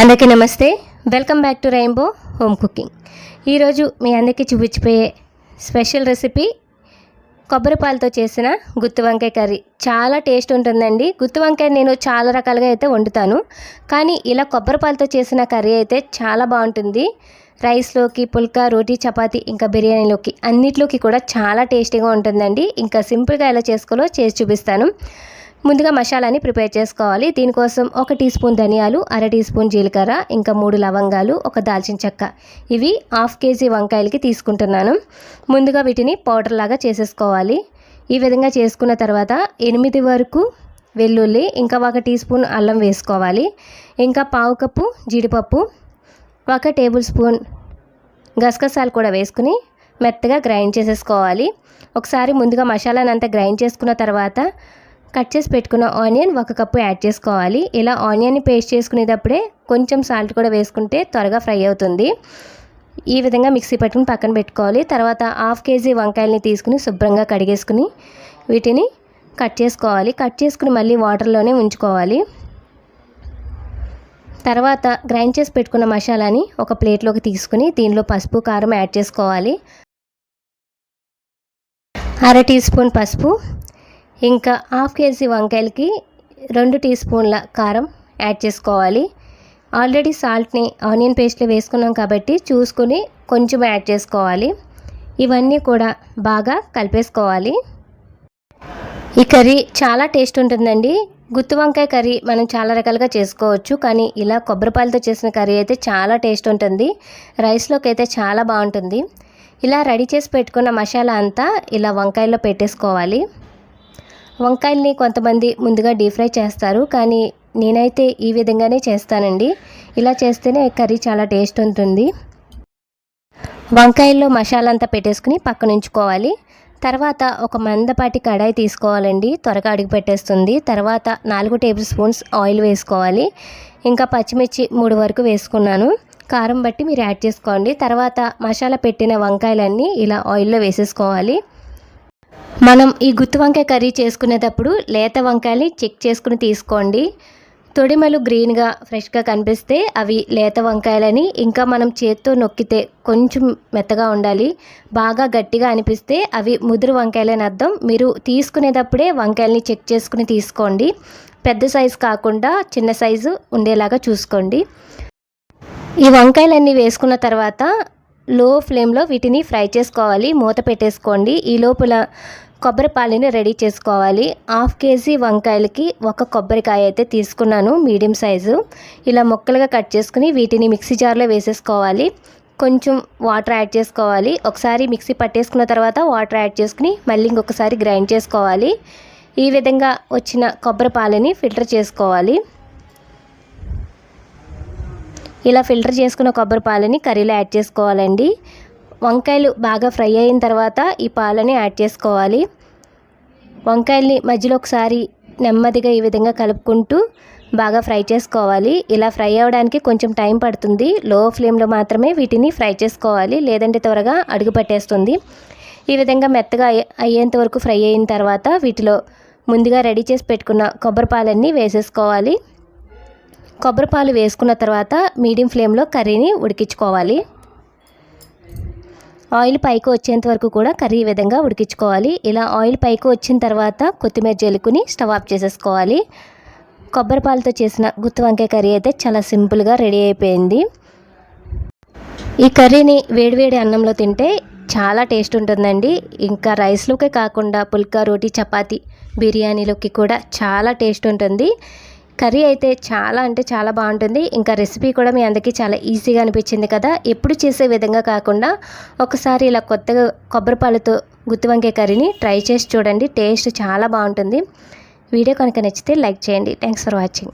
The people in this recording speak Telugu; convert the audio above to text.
అందరికీ నమస్తే. Welcome back to rainbow home cooking ఈరోజు మీ అందరికీ చూపించిపోయే స్పెషల్ రెసిపీ కొబ్బరి పాలతో చేసిన గుత్తి వంకాయ కర్రీ. చాలా టేస్ట్ ఉంటుందండి. గుత్తి వంకాయ నేను చాలా రకాలుగా అయితే వండుతాను. కానీ ఇలా కొబ్బరి పాలతో చేసిన కర్రీ అయితే చాలా బాగుంటుంది. రైస్లోకి పుల్కా రోటీ చపాతి ఇంకా బిర్యానీలోకి అన్నిట్లోకి కూడా చాలా టేస్టీగా ఉంటుందండి. ఇంకా సింపుల్గా ఎలా చేసుకోవాలో చేసి చూపిస్తాను. ముందుగా మసాలాని ప్రిపేర్ చేసుకోవాలి. దీనికోసం ఒక టీ స్పూన్ ధనియాలు అర టీ స్పూన్ జీలకర్ర ఇంకా మూడు లవంగాలు ఒక దాల్చిన చెక్క. ఇవి హాఫ్ కేజీ వంకాయలకి తీసుకుంటున్నాను. ముందుగా వీటిని పౌడర్ లాగా చేసేసుకోవాలి. ఈ విధంగా చేసుకున్న తర్వాత ఎనిమిది వరకు వెల్లుల్లి ఇంకా ఒక టీ స్పూన్ అల్లం వేసుకోవాలి. ఇంకా పావు కప్పు జీడిపప్పు ఒక టేబుల్ స్పూన్ గసగసాలు కూడా వేసుకుని మెత్తగా గ్రైండ్ చేసేసుకోవాలి. ఒకసారి ముందుగా మసాలాను అంతా గ్రైండ్ చేసుకున్న తర్వాత కట్ చేసి పెట్టుకున్న ఆనియన్ ఒక కప్పు యాడ్ చేసుకోవాలి. ఇలా ఆనియన్ని పేస్ట్ చేసుకునేటప్పుడే కొంచెం సాల్ట్ కూడా వేసుకుంటే త్వరగా ఫ్రై అవుతుంది. ఈ విధంగా మిక్సీ పట్టుకుని పక్కన పెట్టుకోవాలి. తర్వాత హాఫ్ కేజీ వంకాయలని తీసుకుని శుభ్రంగా కడిగేసుకుని వీటిని కట్ చేసుకోవాలి. కట్ చేసుకుని మళ్ళీ వాటర్లోనే ఉంచుకోవాలి. తర్వాత గ్రైండ్ చేసి పెట్టుకున్న మసాలాని ఒక ప్లేట్లోకి తీసుకుని దీనిలో పసుపు కారం యాడ్ చేసుకోవాలి. అర టీ స్పూన్ పసుపు ఇంకా హాఫ్ కేజీ వంకాయలకి రెండు టీ స్పూన్ల కారం యాడ్ చేసుకోవాలి. ఆల్రెడీ సాల్ట్ని ఆనియన్ పేస్ట్లో వేసుకున్నాం కాబట్టి చూసుకొని కొంచెం యాడ్ చేసుకోవాలి. ఇవన్నీ కూడా బాగా కలిపేసుకోవాలి. ఈ కర్రీ చాలా టేస్ట్ ఉంటుందండి. గుత్తి వంకాయ కర్రీ మనం చాలా రకాలుగా చేసుకోవచ్చు కానీ ఇలా కొబ్బరిపాలతో చేసిన కర్రీ అయితే చాలా టేస్ట్ ఉంటుంది. రైస్లోకి అయితే చాలా బాగుంటుంది. ఇలా రెడీ చేసి పెట్టుకున్న మసాలా అంతా ఇలా వంకాయలో పెట్టేసుకోవాలి. వంకాయల్ని కొంతమంది ముందుగా డీప్ ఫ్రై చేస్తారు కానీ నేనైతే ఈ విధంగానే చేస్తానండి. ఇలా చేస్తేనే కర్రీ చాలా టేస్ట్ ఉంటుంది. వంకాయల్లో మసాలా అంతా పెట్టేసుకుని పక్కన ఉంచుకోవాలి తర్వాత ఒక మందపాటి కడాయి తీసుకోవాలండి. త్వరగా అడుగు పెట్టేస్తుంది. తర్వాత నాలుగు టేబుల్ స్పూన్స్ ఆయిల్ వేసుకోవాలి. ఇంకా పచ్చిమిర్చి మూడు వరకు వేసుకున్నాను. కారం బట్టి మీరు యాడ్ చేసుకోండి. తర్వాత మసాలా పెట్టిన వంకాయలన్నీ ఇలా ఆయిల్లో వేసేసుకోవాలి. మనం ఈ గుత్తి వంకాయ కర్రీ చేసుకునేటప్పుడు లేత వంకాయని చెక్ చేసుకుని తీసుకోండి. తొడిమలు గ్రీన్గా ఫ్రెష్గా కనిపిస్తే అవి లేత వంకాయలని ఇంకా మనం చేత్తో నొక్కితే కొంచెం మెత్తగా ఉండాలి. బాగా గట్టిగా అనిపిస్తే అవి ముదురు వంకాయలని అర్థం. మీరు తీసుకునేటప్పుడే వంకాయలని చెక్ చేసుకుని తీసుకోండి. పెద్ద సైజు కాకుండా చిన్న సైజు ఉండేలాగా చూసుకోండి. ఈ వంకాయలన్నీ వేసుకున్న తర్వాత లో ఫ్లేమ్లో వీటిని ఫ్రై చేసుకోవాలి. మూత పెట్టేసుకోండి. ఈ లోపల కొబ్బరిపాలిని రెడీ చేసుకోవాలి. హాఫ్ కేజీ వంకాయలకి ఒక కొబ్బరికాయ అయితే తీసుకున్నాను మీడియం సైజు. ఇలా ముక్కలుగా కట్ చేసుకుని వీటిని మిక్సీ జార్లో వేసేసుకోవాలి. కొంచెం వాటర్ యాడ్ చేసుకోవాలి. ఒకసారి మిక్సీ పట్టేసుకున్న తర్వాత వాటర్ యాడ్ చేసుకుని మళ్ళీ ఇంకొకసారి గ్రైండ్ చేసుకోవాలి. ఈ విధంగా వచ్చిన కొబ్బరి పాలని ఫిల్టర్ చేసుకోవాలి. ఇలా ఫిల్టర్ చేసుకున్న కొబ్బరి పాలని కర్రీలో యాడ్ చేసుకోవాలండి. వంకాయలు బాగా ఫ్రై అయిన తర్వాత ఈ పాలని యాడ్ చేసుకోవాలి. వంకాయల్ని మధ్యలో ఒకసారి నెమ్మదిగా ఈ విధంగా కలుపుకుంటూ బాగా ఫ్రై చేసుకోవాలి. ఇలా ఫ్రై అవ్వడానికి కొంచెం టైం పడుతుంది. లో ఫ్లేమ్లో మాత్రమే వీటిని ఫ్రై చేసుకోవాలి. లేదంటే త్వరగా అడుగు పట్టేస్తుంది. ఈ విధంగా మెత్తగా అయ్యేంత వరకు ఫ్రై అయిన తర్వాత వీటిలో ముందుగా రెడీ చేసి పెట్టుకున్న కొబ్బరి పాలన్నీ వేసేసుకోవాలి. కొబ్బరి పాలు వేసుకున్న తర్వాత మీడియం ఫ్లేమ్లో కర్రీని ఉడికించుకోవాలి. ఆయిల్ పైకి వచ్చేంత వరకు కూడా కర్రీ ఈ విధంగా ఉడికించుకోవాలి. ఇలా ఆయిల్ పైకి వచ్చిన తర్వాత కొత్తిమీర జల్లుకుని స్టవ్ ఆఫ్ చేసేసుకోవాలి. కొబ్బరి పాలతో చేసిన గుత్తి వంకాయ కర్రీ అయితే చాలా సింపుల్గా రెడీ అయిపోయింది. ఈ కర్రీని వేడివేడి అన్నంలో తింటే చాలా టేస్ట్ ఉంటుందండి. ఇంకా రైస్లోకే కాకుండా పుల్కా రోటీ చపాతి బిర్యానీలోకి కూడా చాలా టేస్ట్ ఉంటుంది. కర్రీ అయితే చాలా అంటే చాలా బాగుంటుంది. ఇంకా రెసిపీ కూడా మీ అందరికీ చాలా ఈజీగా అనిపించింది కదా. ఎప్పుడు చేసే విధంగా కాకుండా ఒకసారి ఇలా కొత్తగా కొబ్బరిపాలతో గుత్తి కర్రీని ట్రై చేసి చూడండి. టేస్ట్ చాలా బాగుంటుంది. వీడియో కనుక నచ్చితే లైక్ చేయండి. Thanks for watching